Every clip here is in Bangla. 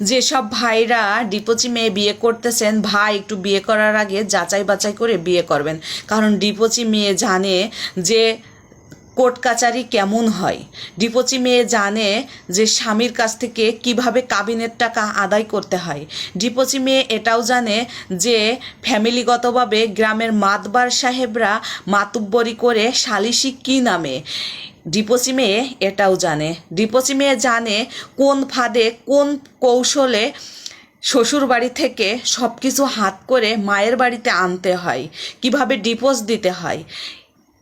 যেসব ভাইরা ডিপোচি মেয়ে বিয়ে করতেছেন, ভাই একটু বিয়ে করার আগে যাচাই বাছাই করে বিয়ে করবেন। কারণ ডিপোচি মেয়ে জানে যে কোর্ট কাচারি কেমন হয়। ডিপোচি মেয়ে জানে যে স্বামীর কাছ থেকে কীভাবে কাবিনের টাকা আদায় করতে হয়। ডিপোচি মেয়ে এটাও জানে যে ফ্যামিলিগতভাবে গ্রামের মাতবার সাহেবরা মাতুব্বরি করে সালিশি কী নামে। ডিপোচি মেয়ে এটাও জানে। ডিপোসি মেয়ে জানে কোন ফাঁদে কোন কৌশলে শ্বশুর বাড়ি থেকে সব কিছু হাত করে মায়ের বাড়িতে আনতে হয়, কীভাবে ডিপোজ দিতে হয়।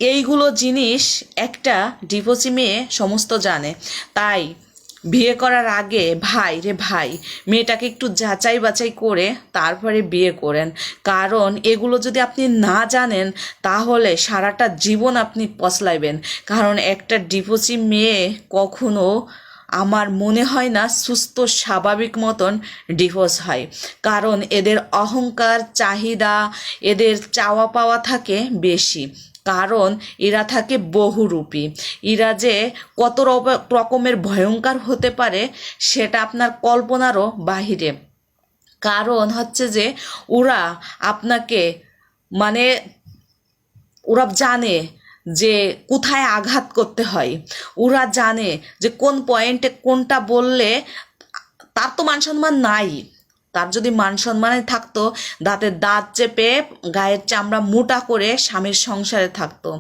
এইগুলো জিনিস একটা ডিপোসি মেয়ে সমস্ত জানে। তাই বিয়ে করার আগে, ভাই রে ভাই, মেয়েটাকে একটু যাচাই বাছাই করে তারপরে বিয়ে করেন। কারণ এগুলো যদি আপনি না জানেন, তাহলে সারাটা জীবন আপনি পছলাইবেন কারণ একটা ডিপোসি মেয়ে কখনো আমার মনে হয় না সুস্থ স্বাভাবিক মতন ডিভোর্স হয়। কারণ এদের অহংকার, চাহিদা, এদের চাওয়া পাওয়া থাকে বেশি। কারণ এরা থাকে বহুরূপী। এরা যে কত রকমের ভয়ঙ্কর হতে পারে, সেটা আপনার কল্পনারও বাহিরে। কারণ হচ্ছে যে ওরা আপনাকে মানে ওরা জানে যে কোথায় আঘাত করতে হয়। ওরা জানে যে কোন পয়েন্টে কোনটা বললে তার তো মান সম্মান নাই। তার যদি মান সম্মানে থাকতো দাঁতে দাঁত চেপে গায়ের চামড়া মোটা করে স্বামীর সংসারে থাকতো।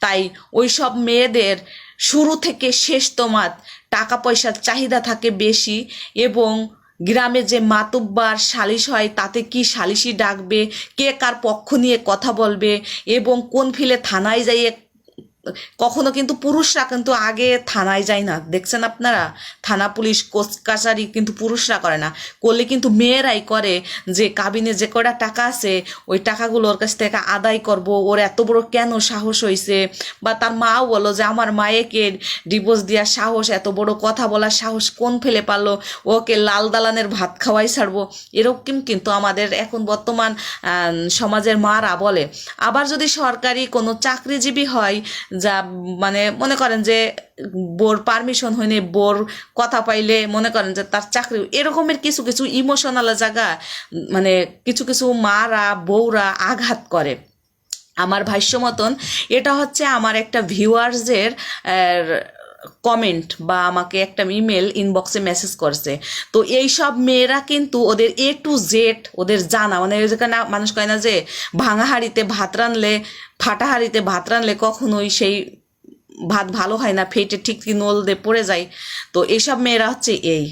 তাই ওই সব মেয়েদের শুরু থেকে শেষ তোমার টাকা পয়সার চাহিদা থাকে বেশি এবং গ্রামে যে মাতুব্বার সালিশ হয়, তাতে কি সালিশি ডাকবে? কে কার পক্ষ নিয়ে কথা বলবে? এবং কোন ফিলে থানায় যাইয়ে কখনো কিন্তু পুরুষরা কিন্তু আগে থানায় যায় না। দেখছেন আপনারা? থানা পুলিশ, কোচ কাছারি কিন্তু পুরুষরা করে না। করলে কিন্তু মেয়েরাই করে যে কাবিনে যে কটা টাকা আছে, ওই টাকাগুলো ওর কাছ থেকে আদায় করব। ওর এত বড় কেন সাহস হয়েছে বা তার মাও বলো যে, আমার মায়েকে ডিভোর্স দেওয়ার সাহস, এত বড় কথা বলার সাহস কোন ফেলে পারল? ওকে লাল দালানের ভাত খাওয়াই ছাড়বো। এরকম কিন্তু আমাদের এখন বর্তমান সমাজের মারা বলে। আবার যদি সরকারি কোনো চাকরিজীবী হয় যা মানে মনে করেন যে বোর পারমিশন হয়নি, বোর কথা পাইলে মনে করেন যে তার চাকরি। এরকমের কিছু কিছু ইমোশনাল জায়গা মানে কিছু কিছু মারা, বউরা আঘাত করে। আমার ভাষ্য মতন এটা হচ্ছে আমার একটা ভিউয়ার্সের কমেন্ট বা আমাকে একটা ইমেল ইনবক্সে মেসেজ করছে। তো এই সব মেয়েরা কিন্তু ওদের এ টু জেড ওদের জানা মানে যেখানে মানুষ কয় না যে ভাঙা হাড়িতে ভাত রানলে ফাটা হাড়িতে ভাত রানলে কখনোই সেই ভাত ভালো হয় না, ফেটে ঠিক নল দিয়ে পড়ে যায়। তো এইসব মেয়েরা হচ্ছে এই।